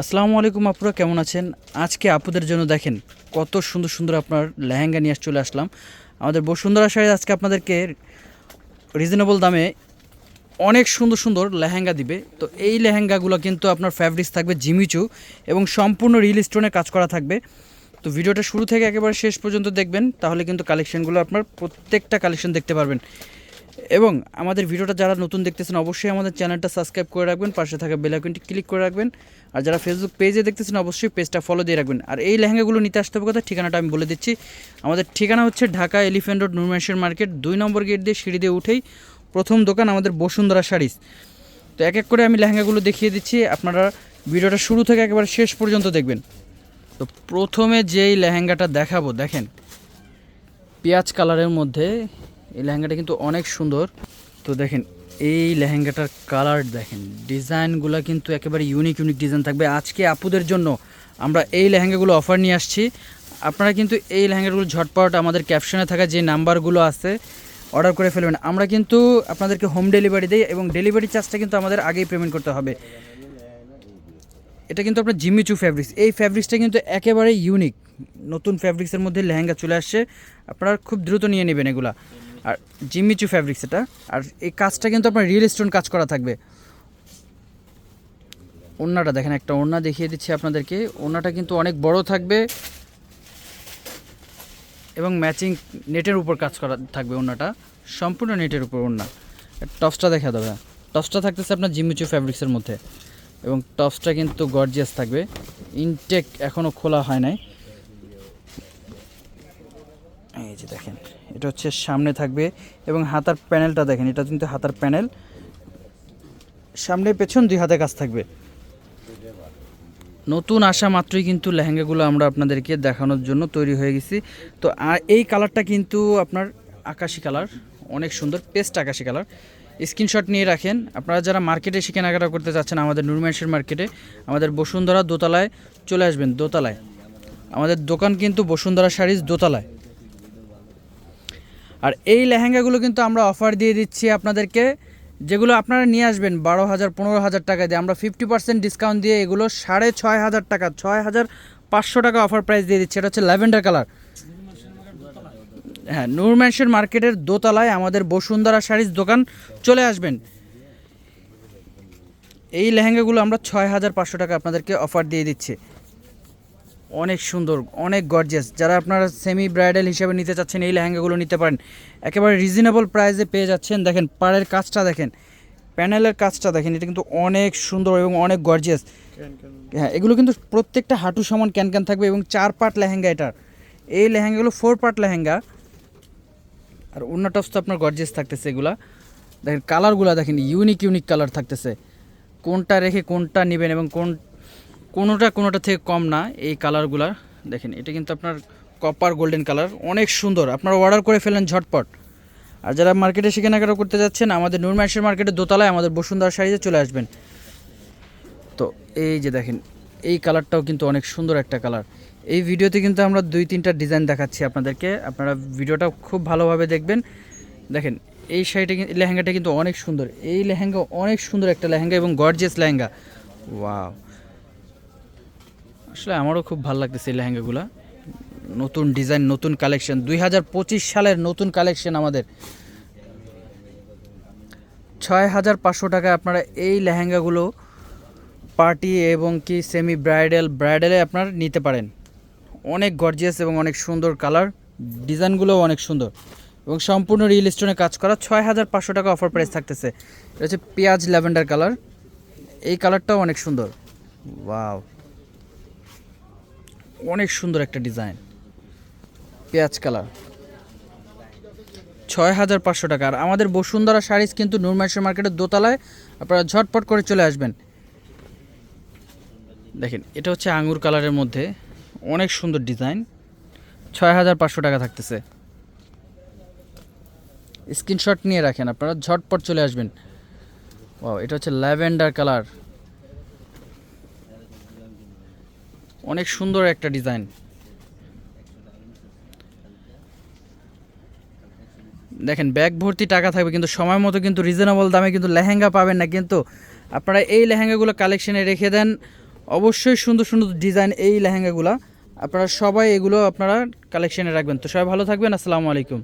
আসসালামু আলাইকুম আপুরা, কেমন আছেন? আজকে আপুদের জন্য দেখেন কত সুন্দর সুন্দর আপনার লেহেঙ্গা নিয়ে চলে আসলাম। আমাদের বসুন্ধরা শাড়ি আজকে আপনাদেরকে রিজনেবল দামে অনেক সুন্দর সুন্দর লেহেঙ্গা দিবে। তো এই লেহেঙ্গাগুলো কিন্তু আপনার ফ্যাব্রিক্স থাকবে জিমিচু এবং সম্পূর্ণ রিল স্টোনে কাজ করা থাকবে। তো ভিডিওটা শুরু থেকে একেবারে শেষ পর্যন্ত দেখবেন, তাহলে কিন্তু কালেকশনগুলো আপনার প্রত্যেকটা কালেকশন দেখতে পারবেন। এবং আমাদের ভিডিওটা যারা নতুন দেখতেছেন, অবশ্যই আমাদের চ্যানেলটা সাবস্ক্রাইব করে রাখবেন, পাশে থাকা বেল আইকনটি ক্লিক করে রাখবেন। আর যারা ফেসবুক পেজে দেখতেছেন, অবশ্যই পেজটা ফলো দিয়ে রাখবেন। আর এই লেহেঙ্গাগুলো নিতে আসতে হবে কথা ঠিকানাটা আমি বলে দিচ্ছি। আমাদের ঠিকানা হচ্ছে ঢাকা এলিফ্যান্ট রোড নুরমেশের মার্কেট দুই নম্বর গেট দিয়ে সিঁড়ি দিয়ে উঠেই প্রথম দোকান আমাদের বসুন্ধরা শাড়িস তো এক এক করে আমি লেহেঙ্গাগুলো দেখিয়ে দিচ্ছি, আপনারা ভিডিওটা শুরু থেকে একেবারে শেষ পর্যন্ত দেখবেন। তো প্রথমে যেই লেহেঙ্গাটা দেখাবো, দেখেন। পেঁয়াজ কালারের মধ্যে এই লেহেঙ্গাটা কিন্তু অনেক সুন্দর। তো দেখেন, এই লেহেঙ্গাটার কালার দেখেন, ডিজাইনগুলো কিন্তু একেবারে ইউনিক ইউনিক ডিজাইন থাকবে। আজকে আপুদের জন্য আমরা এই লেহেঙ্গাগুলো অফার নিয়ে আসছি। আপনারা কিন্তু এই লেহেঙ্গাগুলো ঝটপট আমাদের ক্যাপশনে থাকা যে নাম্বারগুলো আছে অর্ডার করে ফেলবেন। আমরা কিন্তু আপনাদেরকে হোম ডেলিভারি দিই এবং ডেলিভারি চার্জটা কিন্তু আমাদের আগেই পেমেন্ট করতে হবে। এটা কিন্তু আপনার জিমিচু ফ্যাব্রিক্স এই ফ্যাব্রিক্সটা কিন্তু একেবারে ইউনিক নতুন ফ্যাব্রিক্সের মধ্যে লেহেঙ্গা চলে আসছে। আপনারা খুব দ্রুত নিয়ে নেবেন এগুলা। আর জিমিচু ফ্যাব্রিক্স এটা। আর এই কাজটা কিন্তু আপনার রিয়েল স্টোন কাজ করা থাকবে। ওড়নাটা দেখেন, একটা ওড়না দেখিয়ে দিচ্ছি আপনাদেরকে। ওড়নাটা কিন্তু অনেক বড় থাকবে। এবং ম্যাচিং নেটের উপর কাজ করা থাকবে ওড়নাটা। সম্পূর্ণ নেটের উপর ওড়না। টপসটা দেখা দেবে টপসটা থাকতেছে আপনার জিমিচু ফ্যাব্রিক্সের মধ্যে। এবং টপসটা কিন্তু গর্জিয়াস থাকবে। ইনটেক এখনও খোলা হয় নাই। এই যে দেখেন। এটা হচ্ছে সামনে থাকবে এবং হাতার প্যানেলটা দেখেন, এটা কিন্তু হাতার প্যানেল। সামনে পেছন দুই হাতে কাজ থাকবে। নতুন আসা মাত্রই কিন্তু লেহেঙ্গাগুলো আমরা আপনাদেরকে দেখানোর জন্য তৈরি হয়ে গেছি। তো এই কালারটা কিন্তু আপনার আকাশি কালার, অনেক সুন্দর, পেস্ট আকাশি কালার। স্ক্রিনশট নিয়ে রাখেন। আপনারা যারা মার্কেটে এসে কেনাকাটা করতে চাচ্ছেন, আমাদের নুরমেশের মার্কেটে, আমাদের বসুন্ধরা দোতলায় চলে আসবেন, দোতলায়। আমাদের দোকান কিন্তু বসুন্ধরা শাড়িজ দোতলায়। আর এই লেহেঙ্গাগুলো কিন্তু আমরা অফার দিয়ে দিচ্ছি আপনাদেরকে, যেগুলো আপনারা নিয়ে আসবেন বারো হাজার পনেরো হাজার টাকা দিয়ে। আমরা ফিফটি পার্সেন্ট ডিসকাউন্ট দিয়ে এগুলো সাড়ে ছয় হাজার টাকা ছয় হাজার পাঁচশো টাকা অফার প্রাইস দিয়ে দিচ্ছি। এটা হচ্ছে ল্যাভেন্ডার কালার হ্যাঁ নূর মার্কেটের দোতলায় আমাদের বসুন্ধরা শাড়ির দোকান চলে আসবেন। এই লেহেঙ্গাগুলো আমরা ছয় হাজার পাঁচশো টাকা আপনাদেরকে অফার দিয়ে দিচ্ছি। অনেক সুন্দর অনেক গর্জিয়াস যারা আপনারা সেমি ব্রাইডাল হিসেবে নিতে চাচ্ছেন এই লেহেঙ্গাগুলো নিতে পারেন। একেবারে রিজনেবল প্রাইসে পেয়ে যাচ্ছেন। দেখেন পাড়ের কাজটা দেখেন প্যানেলের কাজটা দেখেন এটা কিন্তু অনেক সুন্দর এবং অনেক গর্জিয়াস হ্যাঁ এগুলো কিন্তু প্রত্যেকটা হাঁটু সমান ক্যান ক্যান থাকবে এবং চার পার্ট লেহেঙ্গা এটার এই লেহেঙ্গাগুলো ফোর পার্ট লেহেঙ্গা। আর অন্য টপস তো আপনার গর্জিয়াস থাকতেছে এগুলা। দেখেন কালারগুলো দেখেন ইউনিক ইউনিক কালার থাকতেছে। কোনটা রেখে কোনটা নেবেন এবং কোন কোনোটা কোনোটা থেকে কম না, এই কালারগুলা দেখেন, এটা কিন্তু আপনার কপার গোল্ডেন কালার অনেক সুন্দর। আপনারা অর্ডার করে ফেলেন ঝটপট। আর যারা মার্কেটে এসে কেনাকাটা করতে যাচ্ছেন, আমাদের নুরমাইশের মার্কেটের দোতলায় আমাদের বসুন্ধরা শাড়িতে চলে আসবেন। তো এই যে দেখেন, এই কালারটাও কিন্তু অনেক সুন্দর একটা কালার এই ভিডিওতে কিন্তু আমরা দুই তিনটা ডিজাইন দেখাচ্ছি আপনাদেরকে। আপনারা ভিডিওটা খুব ভালোভাবে দেখবেন। দেখেন, এই শাড়িটা কিন্তু- লেহেঙ্গাটা কিন্তু অনেক সুন্দর। এই লেহেঙ্গা অনেক সুন্দর একটা লেহেঙ্গা এবং গর্জিয়াস লেহেঙ্গা। ওয়াও আসলে আমারও খুব ভালো লাগতেছে এই লেহেঙ্গাগুলা। নতুন ডিজাইন, নতুন কালেকশন। দুই হাজার পঁচিশ সালের নতুন কালেকশন আমাদের। ছয় হাজার পাঁচশো টাকায় আপনারা এই লেহেঙ্গাগুলো পার্টি এবং কি সেমি ব্রাইডাল ব্রাইডালে আপনারা নিতে পারেন। অনেক গর্জিয়াস এবং অনেক সুন্দর কালার। ডিজাইনগুলোও অনেক সুন্দর। এবং সম্পূর্ণ রিয়েল স্টোনে কাজ করা ছয় হাজার পাঁচশো টাকা অফার প্রাইস থাকতেছে। এটা হচ্ছে পেঁয়াজ, ল্যাভেন্ডার কালার। এই কালারটাও অনেক সুন্দর। ওয়াও। অনেক সুন্দর একটা ডিজাইন। পেঁয়াজ কালার। ছয় হাজার পাঁচশো টাকা। আর আমাদের বসুন্ধরা শাড়িজ কিন্তু নুরমাইশের মার্কেটের দোতলায় আপনারা ঝটপট করে চলে আসবেন। দেখেন, এটা হচ্ছে আঙুর কালারের মধ্যে অনেক সুন্দর ডিজাইন। ছয় হাজার পাঁচশো টাকা থাকতেছে। স্ক্রিনশট নিয়ে রাখেন আপনারা, ঝটপট চলে আসবেন। ও এটা হচ্ছে ল্যাভেন্ডার কালার। অনেক সুন্দর একটা ডিজাইন। দেখেন, ব্যাগ ভর্তি টাকা থাকবে, কিন্তু সময় মতো কিন্তু রিজনেবল দামে কিন্তু লেহেঙ্গা পাবেন না। কিন্তু আপনারা এই লেহেঙ্গাগুলো কালেকশনে রেখে দেন। অবশ্যই সুন্দর সুন্দর ডিজাইন এই লেহেঙ্গাগুলা। আপনারা সবাই এগুলো আপনারা কালেকশনে রাখবেন। তো সবাই ভালো থাকবেন। আসসালামু আলাইকুম।